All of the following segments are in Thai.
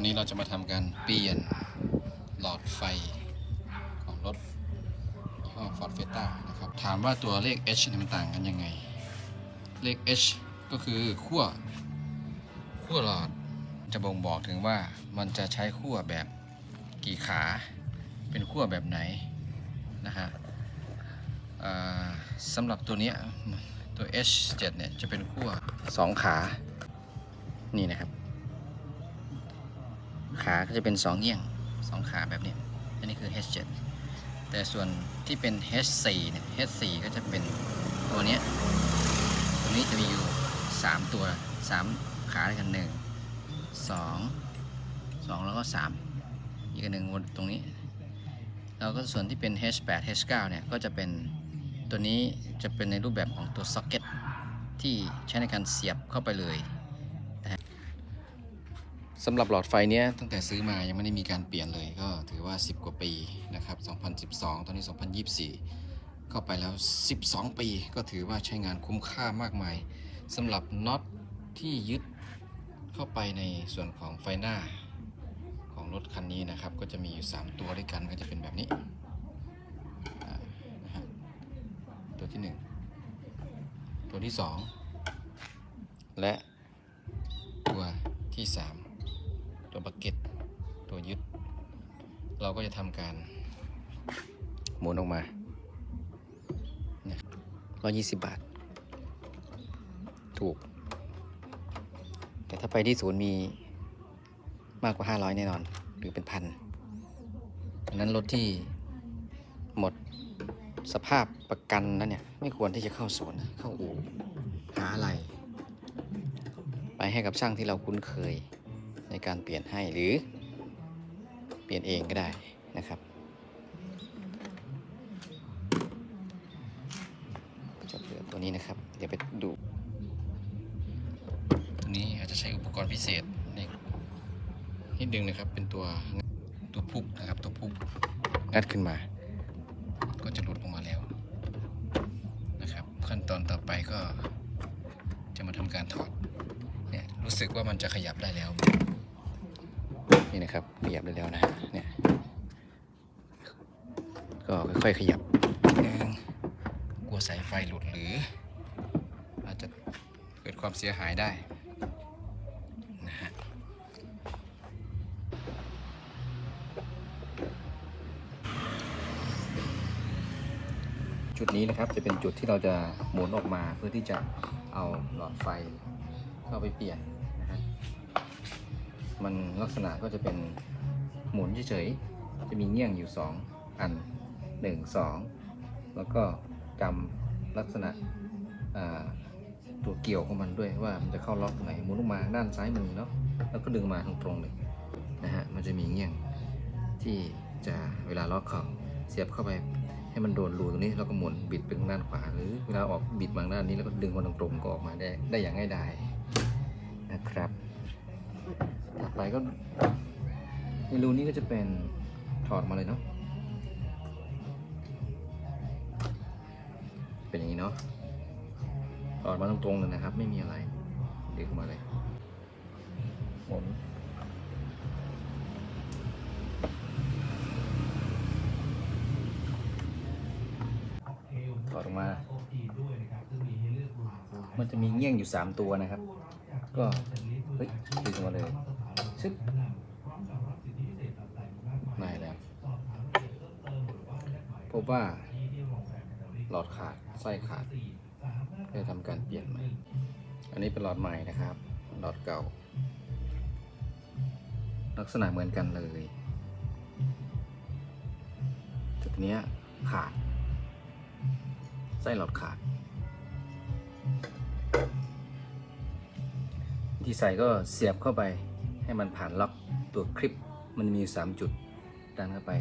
วันนี้เราจะมาทำการเปลี่ยนหลอดไฟของรถยี่ห้อ Ford Fiesta นะครับ ถามว่าตัวเลข H มันต่างกันยังไง เลข H ก็คือขั้วขั้วหลอดจะบ่งบอกถึงว่ามันจะใช้ขั้วแบบกี่ขา เป็นขั้วแบบไหนนะฮะสำหรับตัวนี้ตัว H7 เนี่ยจะเป็นขั้ว2 ขา นี่นะครับ ขาก็จะเป็น2เงี้ยง2 ขาแบบนี้อันนี้คือ H7 แต่ส่วนที่เป็น H4 เนี่ย H4 ก็จะเป็นตัวนี้ตัวนี้จะมีอยู่ 3 ตัว 3 ขาด้วยกัน 1 2 2 แล้วก็ 3 อีกหนึ่งวนตรงนี้แล้วก็ส่วนที่เป็น H8 H9 เนี่ยก็จะเป็นตัวนี้จะเป็นในรูปแบบของตัวซ็อกเก็ตที่ใช้ในการเสียบเข้าไปเลย สำหรับหลอดไฟเนี้ยตั้งแต่ซื้อมายังไม่ได้มีการเปลี่ยนเลยก็ถือว่า 10 กว่าปีนะครับ 2012 ตอนนี้ 2024เข้าไปแล้ว 12 ปี ก็ถือว่าใช้งานคุ้มค่ามากมายสำหรับน็อตที่ยึดเข้าไปในส่วนของไฟหน้าของรถคันนี้นะครับ ก็จะมีอยู่ 3 ตัวด้วยกันก็จะเป็นแบบนี้นะฮะตัวที่ 1 ตัวที่ 2 และตัวที่ 3 ตัวบักเก็ตตัวยึด เราก็จะทำการหมุนออกมาร้อยยี่สิบบาท ถูก แต่ถ้าไปที่ศูนย์มีมากกว่าห้าร้อยแน่นอน หรือเป็นพันดังนั้นรถที่หมดสภาพประกันแล้วเนี่ย ไม่ควรที่จะเข้าศูนย์เข้าอู่หาอะไร ไปให้กับช่างที่เราคุ้นเคย ในการเปลี่ยนให้หรือเปลี่ยนเองก็ได้นะครับจะเหลือตัวนี้นะครับ เดี๋ยวไปดูตัวนี้อาจจะใช้อุปกรณ์พิเศษในนิดนึงนะครับ เป็นตัวตัวพุกนะครับ ตัวพุกงัดขึ้นมา ก็จะหลุดออกมาแล้วนะครับ ขั้นตอนต่อไปก็จะมาทำการถอดเนี่ยรู้สึกว่ามันจะขยับได้แล้ว นี่นะครับขยับได้แล้วนะเนี่ยก็ค่อยๆขยับหนึ่งกลัวสายไฟหลุดหรือ อาจจะเกิดความเสียหายได้นะฮะจุดนี้นะครับจะเป็นจุดที่เราจะหมุนออกมาเพื่อที่จะเอาหลอดไฟเข้าไปเปลี่ยนนะฮะ มันลักษณะก็จะเป็นหมุนเฉยๆ จะมีเงี้ยงอยู่ 2 อัน 1 2 แล้วก็กำลักษณะตัวเกี่ยวของมันด้วยว่ามันจะเข้าล็อกตรงไหนหมุนลงมาด้านซ้ายมือเนาะแล้วก็ดึงมาตรงๆเลยนะฮะมันจะมีเงี้ยงที่จะเวลาล็อกเขาเสียบเข้าไปให้มันโดนรูตรงนี้แล้วก็หมุนบิดไปทางด้านขวาหรือเวลาออกบิดมาทางด้านนี้แล้วก็ดึงมาตรงๆก็ออกมาได้ได้อย่างง่ายดายนะครับ ต่อไปก็ในรูนี้ก็จะเป็นถอดมาเลยเนาะ เป็นอย่างนี้เนาะ ถอดมาตรงๆเลยนะครับ ไม่มีอะไร ดึงมาเลยหมุนถอดออกมา มันจะมีเงี้ยงอยู่ 3 ตัวนะครับ ก็ ฮ้ยดึงมาเลยชึบไม่แล้วพบว่าหลอดขาดไส้ขาดก็จะทำการเปลี่ยนใหม่ อันนี้เป็นหลอดใหม่นะครับ หลอดเก่า ลักษณะเหมือนกันเลยจุดนี้ขาด ไส้หลอดขาด ที่ใส่ก็เสียบเข้าไปให้มันผ่านล็อกตัวคลิปมันมี 3 จุดดันเข้าไป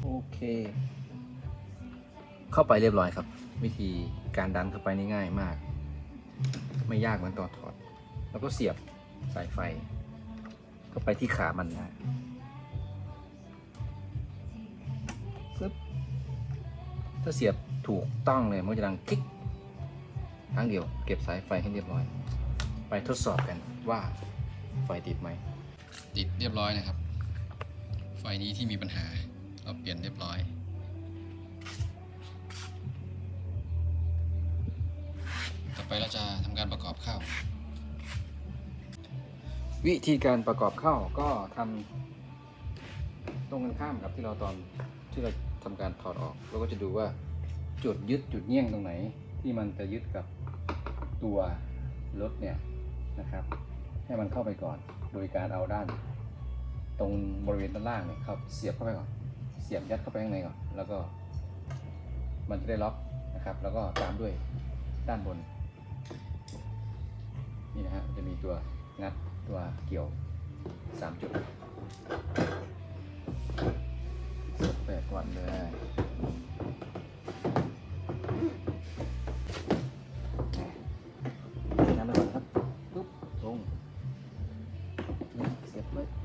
โอเค เข้าไปเรียบร้อยครับ วิธีการดันเข้าไปนี่ง่ายมาก ไม่ยากเหมือนตอนถอด แล้วก็เสียบสายไฟ เข้าไปที่ขามันนะปึ๊บถ้าเสียบ ถูกต้องเลยมันก็จะดังคลิกครั้งเดียวเก็บสายไฟให้เรียบร้อย ไปทดสอบกันว่าไฟติดไหม ติดเรียบร้อยนะครับ ไฟนี้ที่มีปัญหาเราเปลี่ยนเรียบร้อยต่อไปเราจะทำการประกอบข้าว วิธีการประกอบข้าวก็ทำตรงกันข้ามกับที่เราตอนที่เราทำการถอดออกเราก็จะดูว่า จุดยึดจุดเงี่ยงตรงไหน ที่มันจะยึดกับตัวรถเนี่ยนะครับ ให้มันเข้าไปก่อน โดยการเอาด้าน ตรงบริเวณด้านล่างเนี่ยครับเสียบเข้าไปก่อน เสียบยัดเข้าไปข้างในก่อน แล้วก็ มันจะได้ล็อกนะครับ แล้วก็ตามด้วยด้านบน นี่นะฮะจะมีตัวงัดตัวเกี่ยวสามจุดแปดก่อนเลย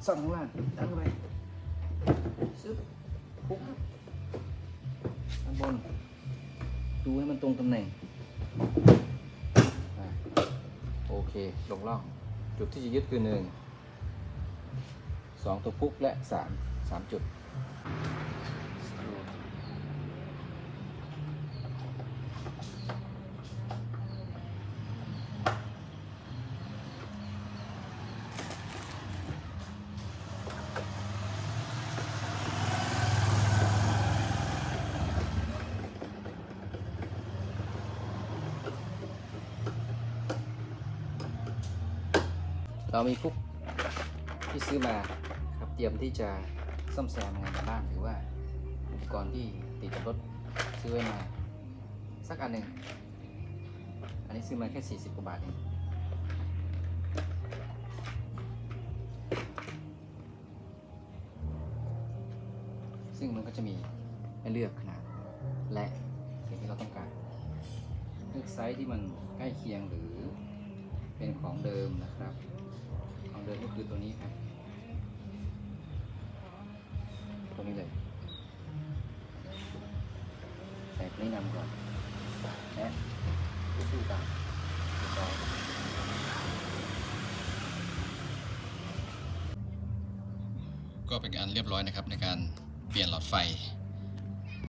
สั่งข้างล่างดันเข้าไปซึบปุ๊บข้างบน ดูให้มันตรงตำแหน่งอะโอเค ลงล่อง จุดที่จะยึดคือหนึ่งสองตัวปุ๊กและสามสามจุด เรามีฟุกที่ซื้อมาครับเตรียมที่จะซ่อมแซมงานบ้านหรือว่าอุปกรณ์ที่ติดกับรถซื้อไว้มา สักอันหนึ่งอันนี้ซื้อมาแค่ 40 กว่าบาทเองซึ่งมันก็จะมีให้เลือกขนาดและสิ่งที่เราต้องการ เลือกไซส์ที่มันใกล้เคียงหรือเป็นของเดิมนะครับ เดิมก็คือตัวนี้ครับตัวนี้เลยใส่นี้นำก่อนและตู้ตามเรียบร้อก็เป็นการเรียบร้อยนะครับในการเปลี่ยนหลอดไฟ